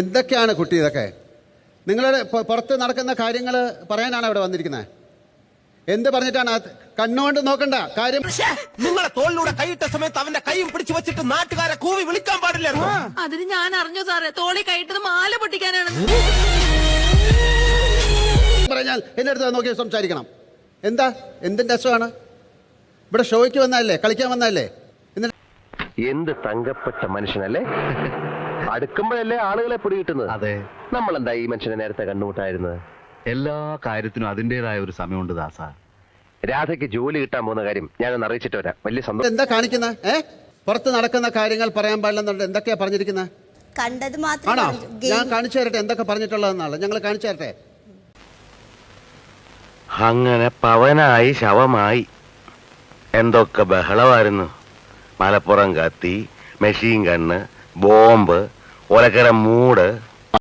എന്തൊക്കെയാണ് കുട്ടി ഇതൊക്കെ? നിങ്ങളുടെ പുറത്ത് നടക്കുന്ന കാര്യങ്ങൾ പറയാനാണ് അവിടെ വന്നിരിക്കുന്നത് എന്ത് പറഞ്ഞിട്ടാണ് കണ്ണുകൊണ്ട് നോക്കണ്ട കാര്യം നിങ്ങളെ തോളിലൂടെ കൈയിട്ട സമയത്ത് അവന്റെ കൈയും പിടിച്ചു വെച്ചിട്ട് നാട്ടുകാരെ കൂവി വിളിക്കാൻ പാടില്ല. അതിന് ഞാൻ അറിഞ്ഞു സാറേ. തോളി കൈയിട്ടത് മാല പൊട്ടിക്കാനാണ്. പറഞ്ഞാൽ എന്റെ അടുത്ത് നോക്കി സംസാരിക്കണം. എന്താ? എന്തിന്റെ അസുഖമാണ് ഇവിടെ ഷോയ്ക്ക് വന്നതല്ലേ? കളിക്കാൻ വന്നതല്ലേ? എന്നിട്ട് എന്ത് തങ്കപ്പെട്ട മനുഷ്യനല്ലേ? അടുക്കുമ്പോഴല്ലേ ആളുകളെ പിടികിട്ടുന്നത്? അതെ. നമ്മൾ എന്താ ഈ മനുഷ്യനെ നേരത്തെ കണ്ടുമുട്ടായിരുന്നത്? എല്ലാ കാര്യത്തിനും അതിന്റെതായ ഒരു സമയമുണ്ട് ദാസ. രാധയ്ക്ക് ജോലി കിട്ടാൻ പോകുന്ന കാര്യം ഞാനൊന്ന് അറിയിച്ചിട്ട് വരാം. വലിയ സന്തോഷം. എന്താ കാണിക്കുന്നത് ഏ? പുറത്ത് നടക്കുന്ന കാര്യങ്ങൾ പറയാൻ പാടില്ലെന്നുണ്ട്. എന്തൊക്കെയാ പറഞ്ഞിരിക്കുന്നത് കണ്ടത് മാത്രം ആണോ. ഞാൻ കാണിച്ചു തരട്ടെ. എന്തൊക്കെ പറഞ്ഞിട്ടുള്ളതെന്നാണ് ഞങ്ങൾ കാണിച്ചു തരട്ടെ. അങ്ങനെ പവനായി ശവമായി. എന്തൊക്കെ ബഹളമായിരുന്നു. മലപ്പുറം കത്തി മെഷീൻ കണ്ണ് ബോംബ് ഒലക്കര മൂട്